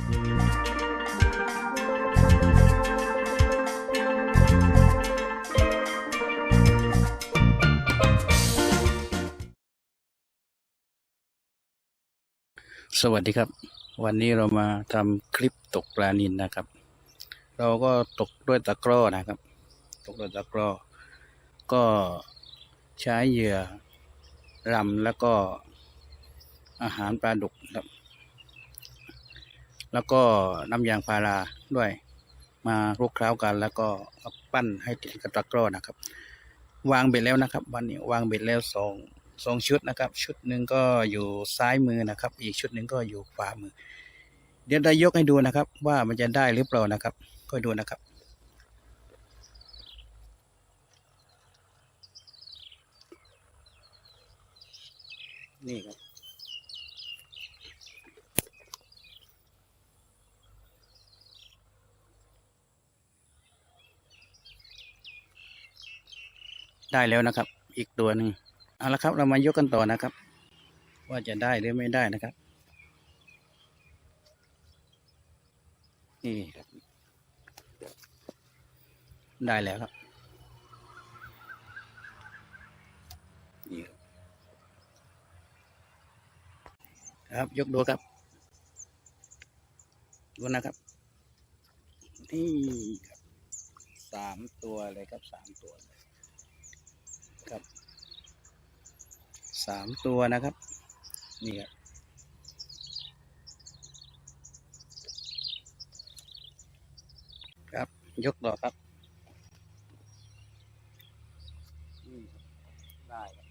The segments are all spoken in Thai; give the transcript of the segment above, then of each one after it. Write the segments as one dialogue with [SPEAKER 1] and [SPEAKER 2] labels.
[SPEAKER 1] สวัสดีครับ วันนี้เรามาทำคลิปตกปลานินนะครับ เราก็ตกด้วยตะกร้อนะครับ ตกด้วยตะกร้อ ก็ใช้เหยื่อรำแล้วก็อาหารปลาดุกครับ แล้วก็น้ำยางพาราด้วยมาคลุกเคล้ากัน แล้วก็ปั้นให้ติดกับตะกร้อนะครับ วางเบ็ดแล้วนะครับ วันนี้วางเบ็ดแล้วสองสองชุดนะครับ ชุดหนึ่งก็อยู่ซ้ายมือนะครับ อีกชุดหนึ่งก็อยู่ขวามือ เดี๋ยวได้ยกให้ดูนะครับ ว่ามันจะได้หรือเปล่านะครับก็ดูนะครับนี่ครับ ได้แล้วนะครับ อีกตัวหนึ่งเอาละครับ เรามายกกันต่อนะครับ ว่าจะได้หรือไม่ได้นะครับ นี่ครับได้แล้วครับนี่ครับครับยกดูครับดูนะครับนี่ครับสามตัวเลยครับสามตัวเลย ครับสามตัวนะครับ นี่ครับครับ ยกต่อครับนี่ครับได้ครับ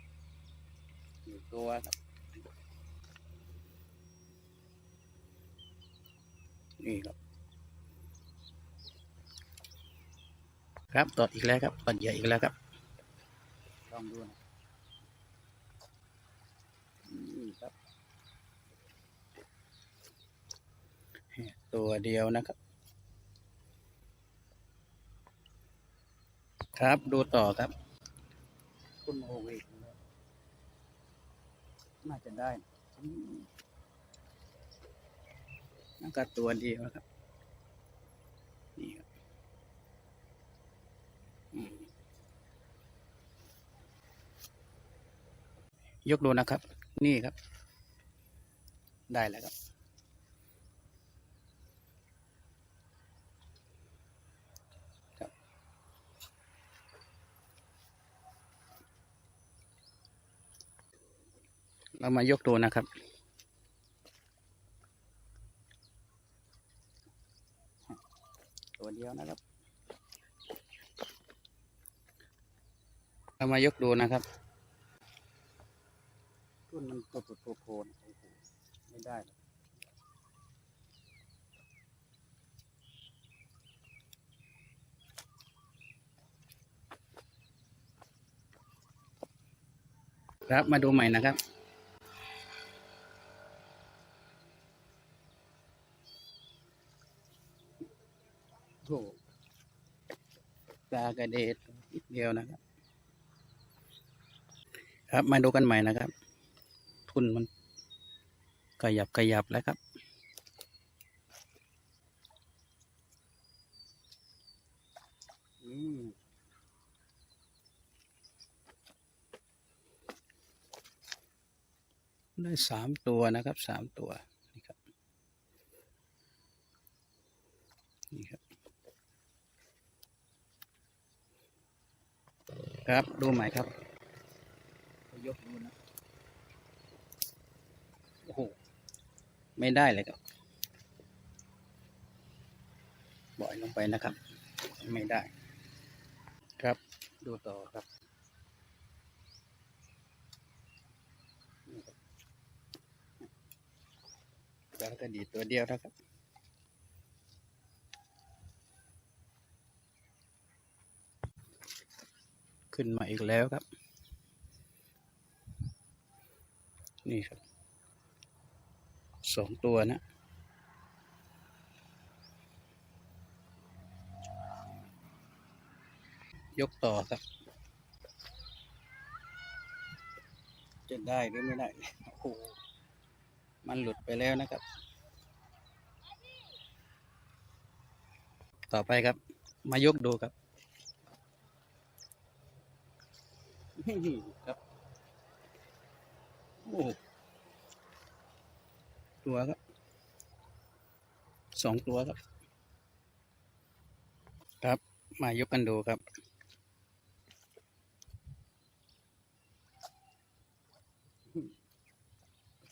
[SPEAKER 1] หนึ่งตัวครับนี่ครับ ครับต่ออีกแล้วครับต่อเหยื่อีกแล้วครับ องดูนะนี่ครับ ตัวเดียวนะครับ ครับดูต่อครับ คุณโอเวกน่าจะได้นั่นก็ตัวเดียวนะครับ นี่ครับอืม ยกดูนะครับ นี่ครับ ได้แล้วครับ เรามายกดูนะครับตัวเดียวนะครับ เรามายกดูนะครับ ต้นมันโตโตโตโคนโอ้โหไม่ได้ครับมาดูใหม่นะครับ โถตากระเดดนิดเดียวนะครับ ครับมาดูกันใหม่นะครับ ทุนมันขยับขยับแล้วครับอืมได้สามตัวนะครับสามตัวนี่ครับนี่ครับครับ ดูใหม่ครับยกดูนะ โอ้โห ไม่ได้เลยครับบ่อยลงไปนะครับ ไม่ได้ ครับดูต่อครับนี่ครับแล้วก็ดีดตัวเดียวนะครับขึ้นมาอีกแล้วครับ นี่ครับ สองตัวนะ ยกต่อครับจะได้หรือไม่ได้ โอ้โห มันหลุดไปแล้วนะครับ ต่อไปครับ มายกดูครับ ครับ โอ้ ตัวครับสองตัวครับ ครับ มายกกันดูครับ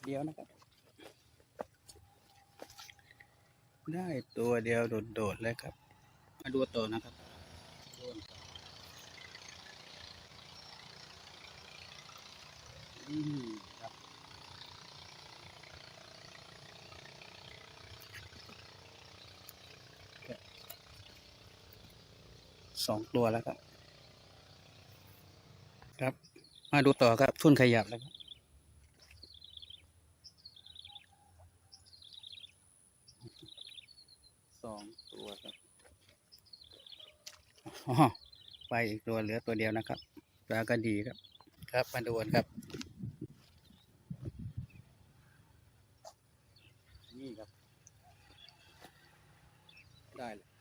[SPEAKER 1] เดียวนะครับ ได้ตัวเดียวโดดๆเลยครับ มาดูตัวนะครับอืมครับ สองตัวแล้วครับ ครับ มาดูต่อครับทุ่นขยับแล้วครับสองตัวครับอ๋อไปอีกตัวเหลือตัวเดียวนะครับปลาก็ดีครับ ครับมาดูกันครับ นี่ครับ ได้เลย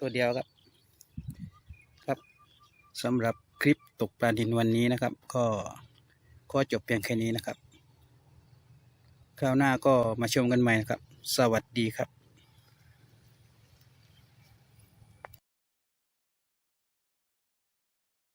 [SPEAKER 1] ตัวเดียวครับ ครับสำหรับคลิปตกปลาดินวันนี้นะครับ ก็ก็จบเพียงแค่นี้นะครับ คราวหน้าก็มาชมกันใหม่นะครับ สวัสดีครับ